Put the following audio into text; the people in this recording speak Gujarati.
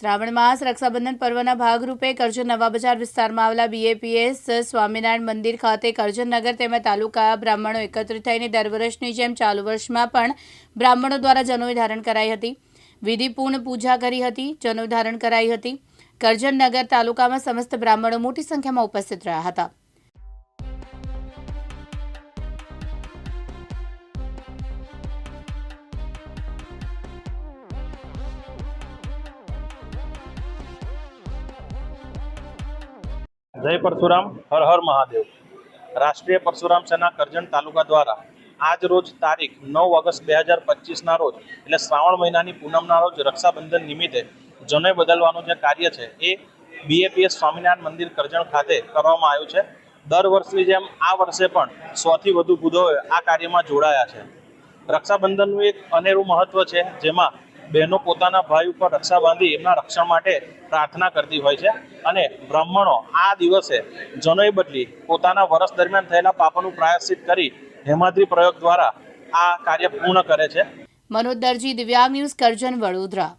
શ્રાવણ માસ રક્ષાબંધન પર્વના ભાગરૂપે કરજણ નવા બજાર વિસ્તારમાં આવેલા બીએપીએસ સ્વામિનારાયણ મંદિર ખાતે કરજણનગર તેમજ તાલુકા બ્રાહ્મણો એકત્રિત થઈને દર વર્ષની જેમ ચાલુ વર્ષમાં પણ બ્રાહ્મણો દ્વારા જનોઈ ધારણ કરાઈ હતી. વિધિપૂર્ણ પૂજા કરી હતી, જનોઈ ધારણ કરાઈ હતી. કરજણનગર તાલુકામાં સમસ્ત બ્રાહ્મણો મોટી સંખ્યામાં ઉપસ્થિત રહ્યા હતા. જય પરશુરામ, હર હર મહાદેવ. રાષ્ટ્રીય પરશુરામ સેના કરજણ તાલુકા દ્વારા આજ રોજ તારીખ નવ ઓગસ્ટ બે હજાર પચીસના રોજ, એટલે શ્રાવણ મહિનાની પૂનમના રોજ રક્ષાબંધન નિમિત્તે જનોય બદલવાનું જે કાર્ય છે એ બીએપીએસ સ્વામિનારાયણ મંદિર કરજણ ખાતે કરવામાં આવ્યું છે. દર વર્ષની જેમ આ વર્ષે પણ સોથી વધુ બુધોએ આ કાર્યમાં જોડાયા છે. રક્ષાબંધનનું એક અનેરું મહત્વ છે, જેમાં બહેનો પોતાના ભાઈ ઉપર રક્ષા બાંધી એમના રક્ષણ માટે પ્રાર્થના કરતી હોય છે અને બ્રાહ્મણો આ દિવસે જનોઈ બદલી પોતાના વર્ષ દરમિયાન થયેલા પાપોનું પ્રાયશ્ચિત કરી હેમાદ્રી પ્રયોગ દ્વારા આ કાર્ય પૂર્ણ કરે છે. મનોજ દરજી, દિવ્યાંગ ન્યૂઝ કરજન વડોદરા.